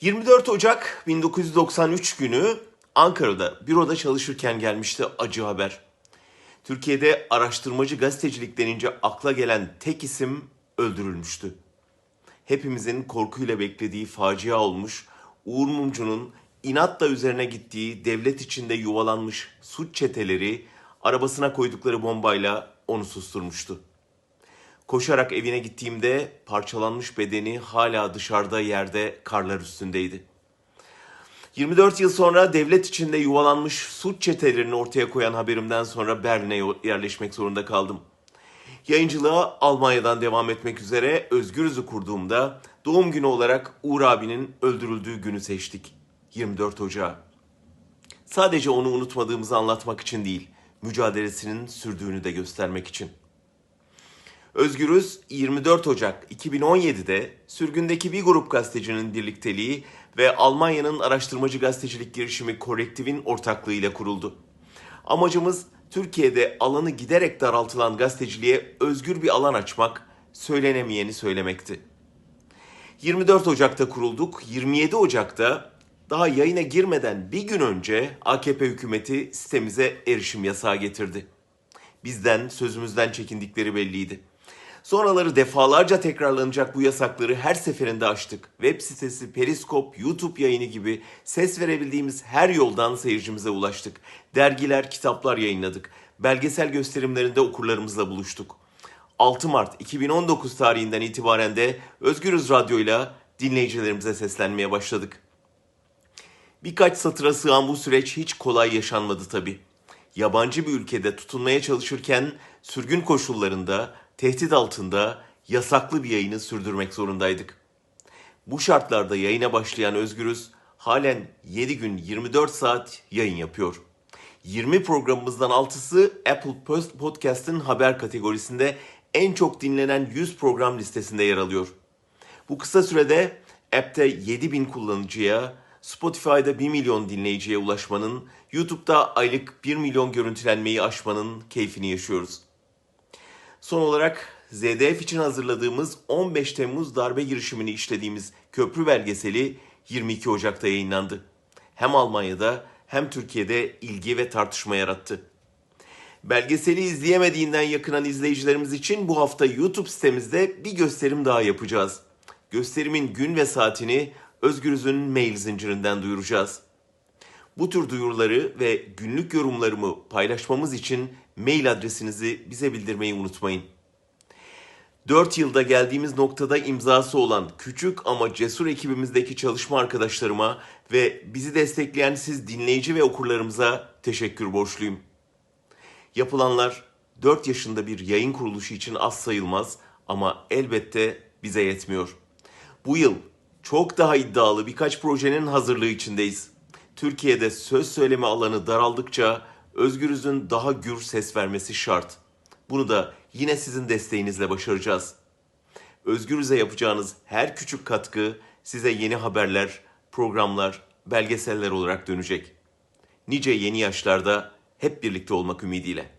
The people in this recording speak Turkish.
24 Ocak 1993 günü Ankara'da büroda çalışırken gelmişti acı haber. Türkiye'de araştırmacı gazetecilik denince akla gelen tek isim öldürülmüştü. Hepimizin korkuyla beklediği facia olmuş, Uğur Mumcu'nun inatla üzerine gittiği devlet içinde yuvalanmış suç çeteleri arabasına koydukları bombayla onu susturmuştu. Koşarak evine gittiğimde parçalanmış bedeni hala dışarıda yerde karlar üstündeydi. 24 yıl sonra devlet içinde yuvalanmış suç çetelerini ortaya koyan haberimden sonra Berlin'e yerleşmek zorunda kaldım. Yayıncılığa Almanya'dan devam etmek üzere Özgürüz'ü kurduğumda doğum günü olarak Uğur abinin öldürüldüğü günü seçtik. 24 Ocağı. Sadece onu unutmadığımızı anlatmak için değil, mücadelesinin sürdüğünü de göstermek için. Özgürüz 24 Ocak 2017'de sürgündeki bir grup gazetecinin birlikteliği ve Almanya'nın araştırmacı gazetecilik girişimi Korrektiv'in ortaklığıyla kuruldu. Amacımız Türkiye'de alanı giderek daraltılan gazeteciliğe özgür bir alan açmak, söylenemeyeni söylemekti. 24 Ocak'ta kurulduk. 27 Ocak'ta daha yayına girmeden bir gün önce AKP hükümeti sitemize erişim yasağı getirdi. Bizden, sözümüzden çekindikleri belliydi. Sonraları defalarca tekrarlanacak bu yasakları her seferinde aştık. Web sitesi, Periskop, YouTube yayını gibi ses verebildiğimiz her yoldan seyircimize ulaştık. Dergiler, kitaplar yayınladık. Belgesel gösterimlerinde okurlarımızla buluştuk. 6 Mart 2019 tarihinden itibaren de Özgürüz Radyo'yla dinleyicilerimize seslenmeye başladık. Birkaç satıra sığan bu süreç hiç kolay yaşanmadı tabii. Yabancı bir ülkede tutunmaya çalışırken sürgün koşullarında, tehdit altında yasaklı bir yayını sürdürmek zorundaydık. Bu şartlarda yayına başlayan Özgürüz halen 7 gün 24 saat yayın yapıyor. 20 programımızdan 6'sı Apple Post Podcast'ın haber kategorisinde en çok dinlenen 100 program listesinde yer alıyor. Bu kısa sürede app'te 7000 kullanıcıya, Spotify'da 1 milyon dinleyiciye ulaşmanın, YouTube'da aylık 1 milyon görüntülenmeyi aşmanın keyfini yaşıyoruz. Son olarak ZDF için hazırladığımız 15 Temmuz darbe girişimini işlediğimiz köprü belgeseli 22 Ocak'ta yayınlandı. Hem Almanya'da hem Türkiye'de ilgi ve tartışma yarattı. Belgeseli izleyemediğinden yakınan izleyicilerimiz için bu hafta YouTube sitemizde bir gösterim daha yapacağız. Gösterimin gün ve saatini Özgürüz'ün mail zincirinden duyuracağız. Bu tür duyuruları ve günlük yorumlarımı paylaşmamız için mail adresinizi bize bildirmeyi unutmayın. 4 yılda geldiğimiz noktada imzası olan küçük ama cesur ekibimizdeki çalışma arkadaşlarıma ve bizi destekleyen siz dinleyici ve okurlarımıza teşekkür borçluyum. Yapılanlar 4 yaşında bir yayın kuruluşu için az sayılmaz ama elbette bize yetmiyor. Bu yıl çok daha iddialı birkaç projenin hazırlığı içindeyiz. Türkiye'de söz söyleme alanı daraldıkça Özgürüz'ün daha gür ses vermesi şart. Bunu da yine sizin desteğinizle başaracağız. Özgürüz'e yapacağınız her küçük katkı size yeni haberler, programlar, belgeseller olarak dönecek. Nice yeni yaşlarda hep birlikte olmak ümidiyle.